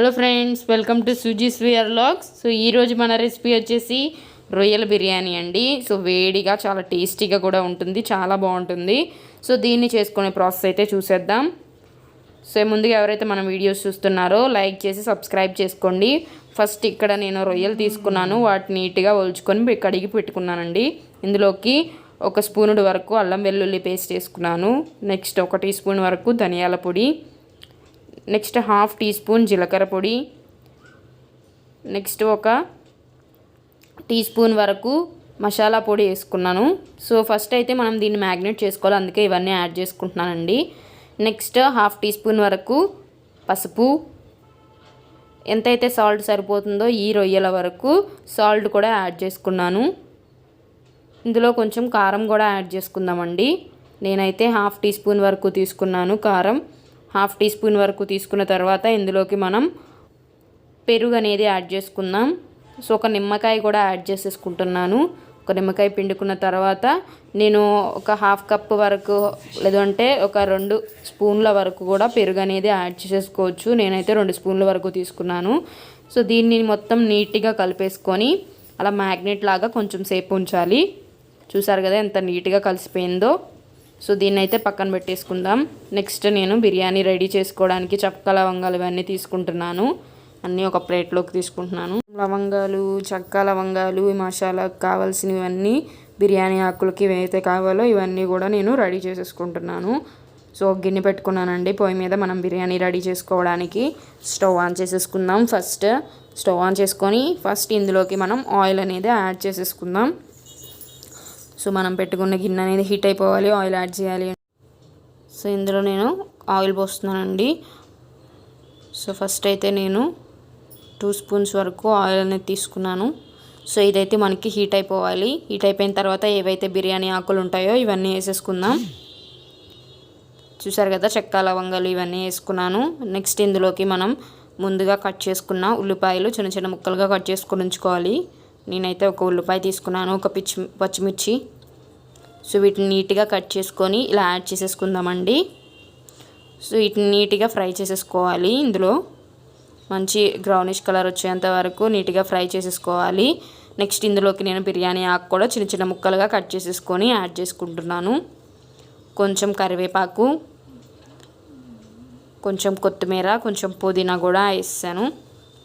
Hello friends welcome to Suji swear logs so ఈరోజు మన recipe వచ్చేసి రొయ్యల బిర్యానీ అండి. సో వేడిగా చాలా టేస్టీగా కూడా ఉంటుంది. చాలా బాగుంటుంది. సో దీన్ని చేసుకునే ప్రాసెస్ అయితే చూసేద్దాం. సో ముందుగా ఎవరైతే మన వీడియోస్ చూస్తున్నారో లైక్ చేసి సబ్స్క్రైబ్ చేసుకోండి. ఫస్ట్ ఇక్కడ నేను రొయ్యలు తీసుకున్నాను. వాటిని నీట్గా ఒలుచుకొని కడిగి పెట్టుకున్నానండి. ఇందులోకి ఒక స్పూనుడు వరకు అల్లం వెల్లుల్లి పేస్ట్ వేసుకున్నాను నెక్స్ట్ ఒక టీ స్పూన్ వరకు ధనియాల పొడి. నెక్స్ట్ హాఫ్ టీ స్పూన్ జీలకర్ర పొడి. నెక్స్ట్ ఒక టీ స్పూన్ వరకు మసాలా పొడి వేసుకున్నాను. సో ఫస్ట్ అయితే మనం దీన్ని మ్యాగ్నేట్ చేసుకోవాలి. అందుకే ఇవన్నీ యాడ్ చేసుకుంటున్నానండి. నెక్స్ట్ హాఫ్ టీ స్పూన్ వరకు పసుపు. ఎంతైతే సాల్ట్ సరిపోతుందో ఈ రొయ్యల వరకు సాల్ట్ కూడా యాడ్ చేసుకున్నాను. ఇందులో కొంచెం కారం కూడా యాడ్ చేసుకుందామండి. నేనైతే హాఫ్ టీ స్పూన్ వరకు తీసుకున్నాను కారం. హాఫ్ టీ స్పూన్ వరకు తీసుకున్న తర్వాత ఇందులోకి మనం పెరుగు అనేది యాడ్ చేసుకుందాం. సో ఒక నిమ్మకాయ కూడా యాడ్ చేసేసుకుంటున్నాను. ఒక నిమ్మకాయ పిండుకున్న తర్వాత నేను ఒక హాఫ్ కప్ వరకు లేదంటే ఒక రెండు స్పూన్ల వరకు కూడా పెరుగు అనేది యాడ్ చేసుకోవచ్చు నేనైతే రెండు స్పూన్ల వరకు తీసుకున్నాను. సో దీన్ని మొత్తం నీట్గా కలిపేసుకొని అలా మ్యాగ్నెట్ లాగా కొంచెం సేపు ఉంచాలి. చూసారు కదా ఎంత నీట్గా కలిసిపోయిందో. సో దీన్ని అయితే పక్కన పెట్టేసుకుందాం. నెక్స్ట్ నేను బిర్యానీ రెడీ చేసుకోవడానికి చక్క లవంగాలు ఇవన్నీ తీసుకుంటున్నాను. అన్నీ ఒక ప్లేట్లోకి తీసుకుంటున్నాను. లవంగాలు చక్క లవంగాలు మసాలాకు కావాల్సినవన్నీ బిర్యానీ ఆకులకి ఏవైతే కావాలో ఇవన్నీ కూడా నేను రెడీ చేసేసుకుంటున్నాను. సో గిన్నె పెట్టుకున్నానండి. పొయ్యి మీద మనం బిర్యానీ రెడీ చేసుకోవడానికి స్టవ్ ఆన్ చేసేసుకుందాం ఫస్ట్. స్టవ్ ఆన్ చేసుకొని ఫస్ట్ ఇందులోకి మనం ఆయిల్ అనేది యాడ్ చేసేసుకుందాం. సో మనం పెట్టుకున్న గిన్నె అనేది హీట్ అయిపోవాలి ఆయిల్ యాడ్ చేయాలి. సో ఇందులో నేను ఆయిల్ పోస్తున్నానండి. సో ఫస్ట్ అయితే నేను టూ స్పూన్స్ వరకు ఆయిల్ అనేది తీసుకున్నాను. సో ఇదైతే మనకి హీట్ అయిపోవాలి. హీట్ అయిపోయిన తర్వాత ఏవైతే బిర్యానీ ఆకులు ఉంటాయో ఇవన్నీ వేసేసుకుందాం. చూసారు కదా చెక్క లవంగాలు ఇవన్నీ వేసుకున్నాను. నెక్స్ట్ ఇందులోకి మనం ముందుగా కట్ చేసుకున్న ఉల్లిపాయలు చిన్న చిన్న ముక్కలుగా కట్ చేసుకుని ఉంచుకోవాలి. నేనైతే ఒక ఉల్లిపాయ తీసుకున్నాను ఒక పిచ్చి పచ్చిమిర్చి. సో వీటిని నీట్గా కట్ చేసుకొని ఇలా యాడ్ చేసేసుకుందామండి. సో వీటిని నీట్గా ఫ్రై చేసేసుకోవాలి ఇందులో. మంచి గ్రౌనిష్ కలర్ వచ్చేంత వరకు నీట్గా ఫ్రై చేసేసుకోవాలి. నెక్స్ట్ ఇందులోకి నేను బిర్యానీ ఆకు కూడా చిన్న చిన్న ముక్కలుగా కట్ చేసేసుకొని యాడ్ చేసుకుంటున్నాను. కొంచెం కరివేపాకు కొంచెం కొత్తిమీర కొంచెం పుదీనా కూడా వేసాను.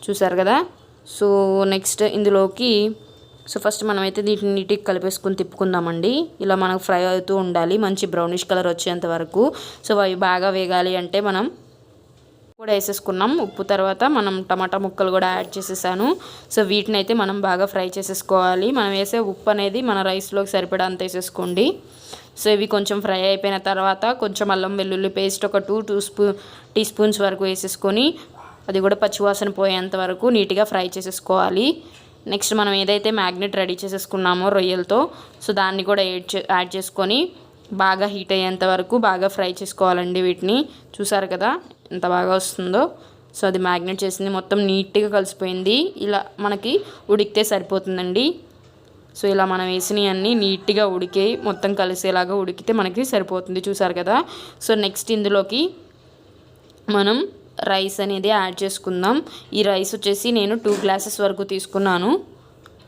చూసారు కదా? సో నెక్స్ట్ ఇందులోకి సో ఫస్ట్ మనమైతే దీటిని నీటికి కలిపేసుకుని తిప్పుకుందామండి. ఇలా మనకు ఫ్రై అవుతూ ఉండాలి. మంచి బ్రౌనిష్ కలర్ వచ్చేంత వరకు. సో అవి బాగా వేగాలి అంటే మనం కూడా వేసేసుకున్నాం. ఉప్పు తర్వాత మనం టమాటా ముక్కలు కూడా యాడ్ చేసేసాను. సో వీటిని అయితే మనం బాగా ఫ్రై చేసేసుకోవాలి. మనం వేసే ఉప్పు అనేది మన రైస్లోకి సరిపడా అంత వేసేసుకోండి. సో ఇవి కొంచెం ఫ్రై అయిపోయిన తర్వాత కొంచెం అల్లం వెల్లుల్లి పేస్ట్ ఒక టూ టూ స్పూ టీ స్పూన్స్ వరకు వేసేసుకొని అది కూడా పచ్చివాసన పోయేంత వరకు నీట్గా ఫ్రై చేసేసుకోవాలి. నెక్స్ట్ మనం ఏదైతే మ్యాగ్నెట్ రెడీ చేసేసుకున్నామో రొయ్యలతో సో దాన్ని కూడా యాడ్ యాడ్ చేసుకొని బాగా హీట్ అయ్యేంత వరకు బాగా ఫ్రై చేసుకోవాలండి వీటిని. చూసారు కదా ఎంత బాగా వస్తుందో. సో అది మ్యాగ్నెట్ చేసింది మొత్తం నీట్గా కలిసిపోయింది. ఇలా మనకి ఉడికితే సరిపోతుందండి. సో ఇలా మనం వేసినవన్నీ నీట్గా ఉడికి మొత్తం కలిసేలాగా ఉడికితే మనకి సరిపోతుంది. చూసారు కదా? సో నెక్స్ట్ ఇందులోకి మనం రైస్ అనేది యాడ్ చేసుకుందాం. ఈ రైస్ వచ్చేసి నేను టూ గ్లాసెస్ వరకు తీసుకున్నాను.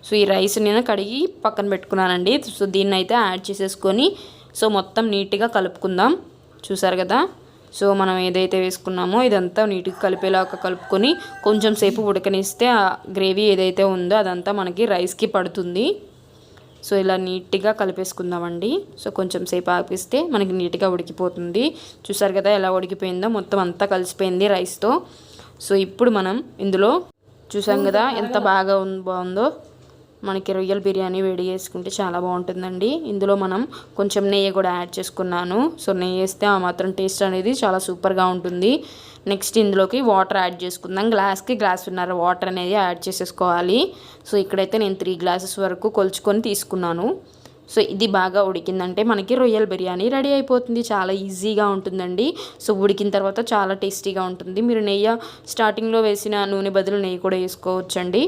సో ఈ రైస్ నేను కడిగి పక్కన పెట్టుకున్నానండి. సో దీన్ని అయితే యాడ్ చేసేసుకొని సో మొత్తం నీట్గా కలుపుకుందాం. చూసారు కదా? సో మనం ఏదైతే వేసుకున్నామో ఇదంతా నీట్గా కలిపేలాగా కలుపుకొని కొంచెం సేపు ఉడకనిస్తే ఆ గ్రేవీ ఏదైతే ఉందో అదంతా మనకి రైస్కి పడుతుంది. సో ఇలా నీట్గా కలిపేసుకుందామండి. సో కొంచెం సేపు ఆపిస్తే మనకి నీట్గా ఉడికిపోతుంది. చూసారు కదా ఎలా ఉడికిపోయిందో? మొత్తం అంతా కలిసిపోయింది రైస్తో. సో ఇప్పుడు మనం ఇందులో చూసాం కదా ఎంత బాగా బాగుందో? మనకి రొయ్యల బిర్యానీ వేడి చేసుకుంటే చాలా బాగుంటుందండి. ఇందులో మనం కొంచెం నెయ్యి కూడా యాడ్ చేసుకున్నాను. సో నెయ్యి వేస్తే ఆ మాత్రం టేస్ట్ అనేది చాలా సూపర్గా ఉంటుంది. నెక్స్ట్ ఇందులోకి వాటర్ యాడ్ చేసుకుందాం. గ్లాస్కి గ్లాస్ ఉన్నర వాటర్ అనేది యాడ్ చేసేసుకోవాలి. సో ఇక్కడైతే నేను త్రీ గ్లాసెస్ వరకు కొలుచుకొని తీసుకున్నాను. సో ఇది బాగా ఉడికిందంటే మనకి రొయ్యల బిర్యానీ రెడీ అయిపోతుంది. చాలా ఈజీగా ఉంటుందండి. సో ఉడికిన తర్వాత చాలా టేస్టీగా ఉంటుంది. మీరు నెయ్యి స్టార్టింగ్లో వేసిన నూనె బదులు నెయ్యి కూడా వేసుకోవచ్చండి.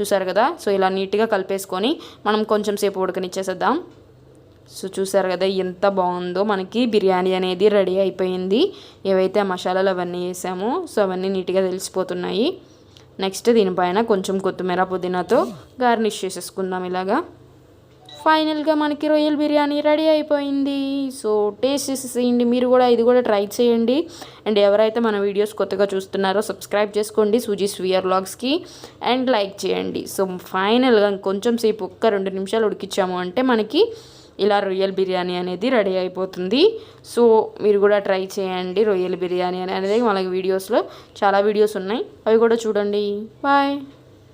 చూసారు కదా? సో ఇలా నీట్గా కలిపేసుకొని మనం కొంచెం సేపు ఉడకనిచ్చేసేద్దాం. సో చూసారు కదా ఎంత బాగుందో? మనకి బిర్యానీ అనేది రెడీ అయిపోయింది. ఏవైతే ఆ మసాలాలు అవన్నీ వేసామో సో అవన్నీ నీట్గా తెలిసిపోతున్నాయి. నెక్స్ట్ దీనిపైన కొంచెం కొత్తిమీర పుదీనాతో గార్నిష్ చేసేసుకుందాం ఇలాగా. ఫైనల్గా మనకి రొయ్యల బిర్యానీ రెడీ అయిపోయింది. సో టేస్ట్ చేసేసేయండి మీరు కూడా ఇది కూడా ట్రై చేయండి. అండ్ ఎవరైతే మన వీడియోస్ కొత్తగా చూస్తున్నారో సబ్స్క్రైబ్ చేసుకోండి సూజీ స్వియర్ లాగ్స్కి అండ్ లైక్ చేయండి. సో ఫైనల్గా కొంచెం సేపు ఒక్క రెండు నిమిషాలు ఉడికించాము అంటే మనకి ఇలా రొయ్యల బిర్యానీ అనేది రెడీ అయిపోతుంది. సో మీరు కూడా ట్రై చేయండి రొయ్యల బిర్యానీ అనేది. మనకి వీడియోస్లో చాలా వీడియోస్ ఉన్నాయి. అవి కూడా చూడండి. బాయ్.